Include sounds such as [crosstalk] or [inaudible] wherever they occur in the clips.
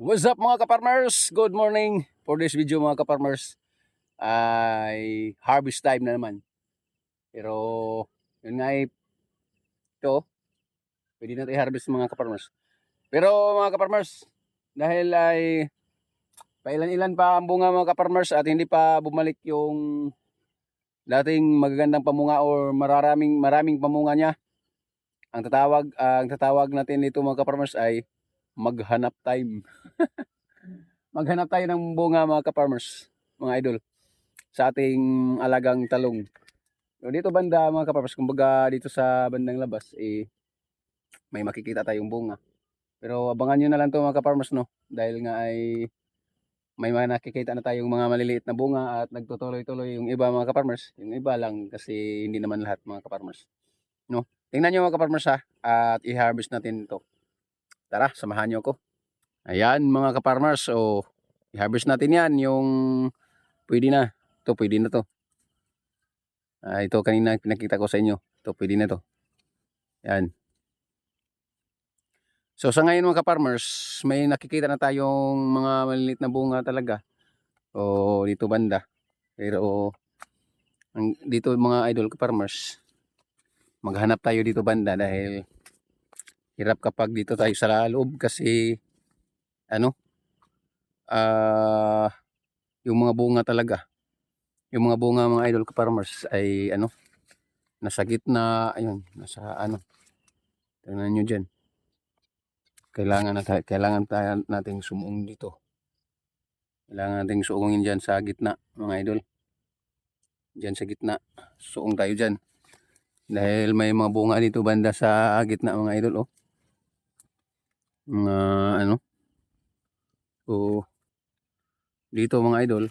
What's up mga kaparmers? Good morning for this video mga kaparmers. Ay harvest time na naman. Pero yun nga ay ito, pwede natin i-harvest mga kaparmers. Pero mga kaparmers, dahil ay pailan-ilan pa ang bunga mga kaparmers at hindi pa bumalik yung dating magagandang pamunga or maraming maraming pamunga niya. Ang tatawag ang tatawag natin dito mga kaparmers ay maghanap time. [laughs] maghanap tayo ng bunga mga ka-farmers, mga idol, sa ating alagang talong. So, dito banda mga ka-farmers, kumbaga dito sa bandang labas, eh, may makikita tayong bunga. Pero abangan nyo na lang to mga ka-farmers, no? Dahil nga ay may mga nakikita na tayong mga maliliit na bunga at nagtutuloy-tuloy yung iba mga ka-farmers. Yung iba lang kasi hindi naman lahat mga ka-farmers. No? Tingnan nyo mga ka-farmers ha, at i-harvest natin ito. Tara, samahan nyo ako. Ayan mga ka-farmers, so i-harvest natin yan yung pwede na. Ito, pwede na to. Ah, ito kanina pinakita ko sa inyo. Ito, pwede na to. Yan. So sa ngayon mga ka-farmers, may nakikita na tayong mga maliliit na bunga talaga. O dito banda. Pero ang, dito mga idol ka-farmers, maghanap tayo dito banda dahil hirap kapag dito tayo sa loob kasi ano ah yung mga bunga talaga. Yung mga bunga mga idol farmers ay ano nasa gitna ayun nasa ano. Tingnan nyo dyan. Kailangan na kailangan tayo nating sumuong dito. Kailangan nating suungin dyan sa gitna mga idol. Dyan sa gitna suong tayo dyan. Dahil may mga bunga dito banda sa gitna mga idol oh mga ano? So dito mga idol.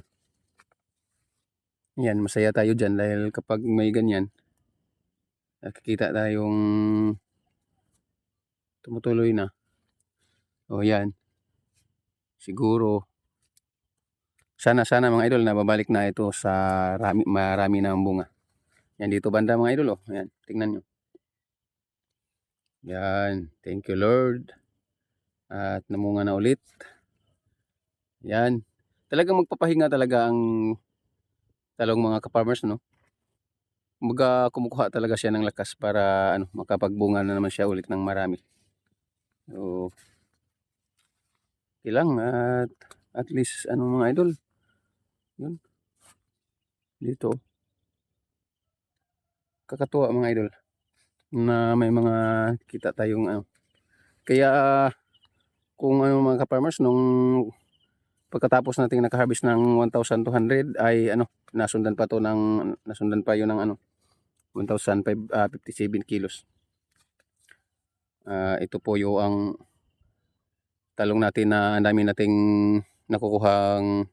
Yan masaya tayo dyan dahil kapag may ganyan nakikita tayong tumutuloy na. O yan. Siguro sana sana mga idol na babalik na ito sa rami, marami na ang bunga. Yan dito banda mga idol oh. Yan tingnan nyo. Yan thank you lord at namunga na ulit. Yan. Talagang magpapahinga talaga ang talong mga ka-farmers, no? Kumbaga kumukuha talaga siya ng lakas para ano, makapagbunga na naman siya ulit ng marami. So, ilang at at least ano mga idol. Yun. Dito. Kakatuwa mga idol na may mga kita tayong ano. Kaya kung ano mga ka-farmers nung pagkatapos nating naka-harvest ng 1,200 ay ano nasundan pa to ng nasundan pa yun ng ano 1,057 kilos. Uh, ito po yung ang talong natin na ang dami nating nakukuhang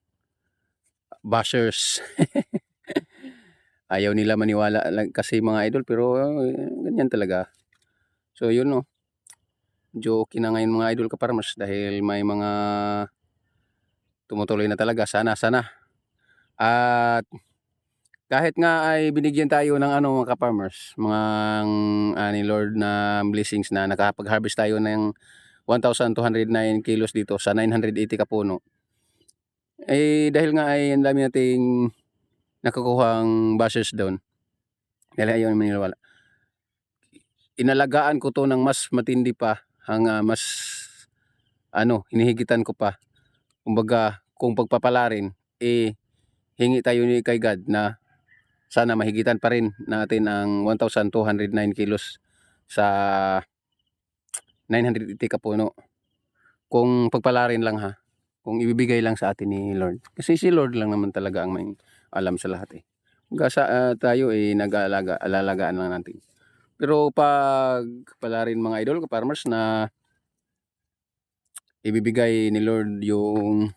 bashers. [laughs] Ayaw nila maniwala kasi mga idol pero uh, ganyan talaga. So yun no medyo okay na ngayon mga idol ka-farmers dahil may mga tumutuloy na talaga. Sana sana. At kahit nga ay binigyan tayo ng ano mga ka-farmers mga uh, ni Lord na blessings na nakapag-harvest tayo ng 1,209 kilos dito sa 980 kapuno eh dahil nga ay ang dami nating nakukuhang buses doon. Dahil ayaw naman nila inalagaan ko to ng mas matindi pa ang uh, mas ano, hinihigitan ko pa. Kumbaga, kung pagpapalarin, eh, hingi tayo ni kay God na sana mahigitan pa rin natin ang 1,209 kilos sa 980 kapuno. Kung pagpalarin lang ha, kung ibibigay lang sa atin ni Lord. Kasi si Lord lang naman talaga ang may alam sa lahat eh. Kung sa uh, tayo eh nag-aalaga, alalagaan lang natin. Pero pag pala rin mga idol, farmers na ibibigay ni Lord yung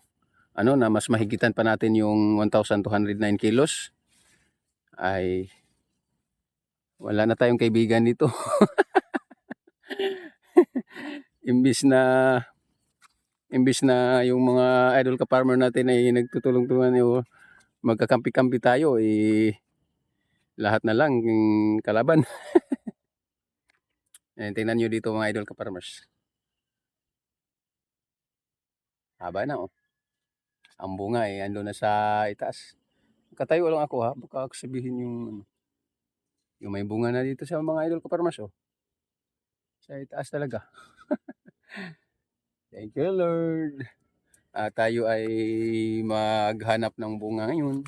ano na mas mahigitan pa natin yung 1,209 kilos ay wala na tayong kaibigan dito. [laughs] imbis na imbis na yung mga idol ka farmer natin ay nagtutulong-tulungan yung magkakampi-kampi tayo eh lahat na lang kalaban. [laughs] Ayan, tingnan nyo dito mga idol ka-farmers. Haba na oh. Ang bunga eh, ando na sa itaas. Katayo lang ako ha, baka sabihin yung ano, yung may bunga na dito sa mga idol ko parmas oh. Sa itaas talaga. [laughs] Thank you Lord. Ah, tayo ay maghanap ng bunga ngayon.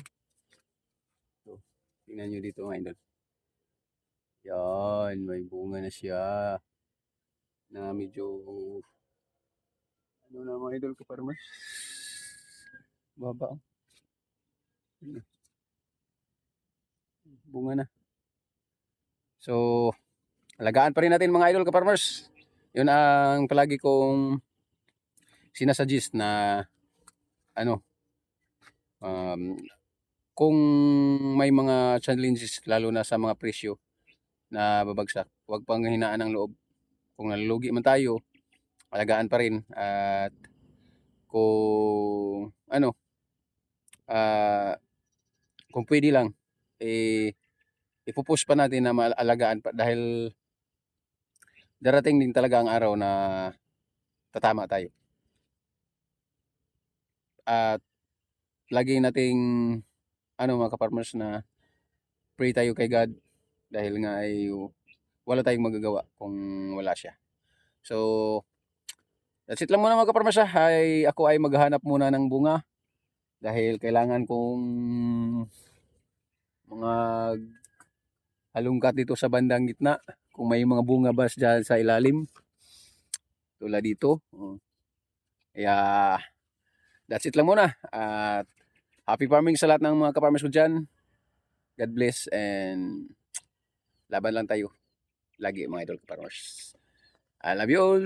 So, tingnan nyo dito mga idol. Yan, may bunga na siya. Na medyo ano na mga idol ko parmas. Baba. oh. Na. Bunga na. So, alagaan pa rin natin mga idol ka-farmers. Yun ang palagi kong sinasuggest na ano um, kung may mga challenges lalo na sa mga presyo na babagsak, huwag pang hinaan ng loob. Kung nalulugi man tayo, alagaan pa rin at kung ano ah kung pwede lang eh ipupush pa natin na maalagaan pa dahil darating din talaga ang araw na tatama tayo. At lagi nating ano mga kaparmers na pray tayo kay God dahil nga ay wala tayong magagawa kung wala siya. So that's it lang muna mga kaparmers ha. Ay, ako ay maghahanap muna ng bunga dahil kailangan kong mga halungkat dito sa bandang gitna kung may mga bunga ba dyan sa ilalim tulad dito kaya that's it lang muna at happy farming sa lahat ng mga kaparmers ko dyan God bless and laban lang tayo. Lagi mga idol kaparmers I love you all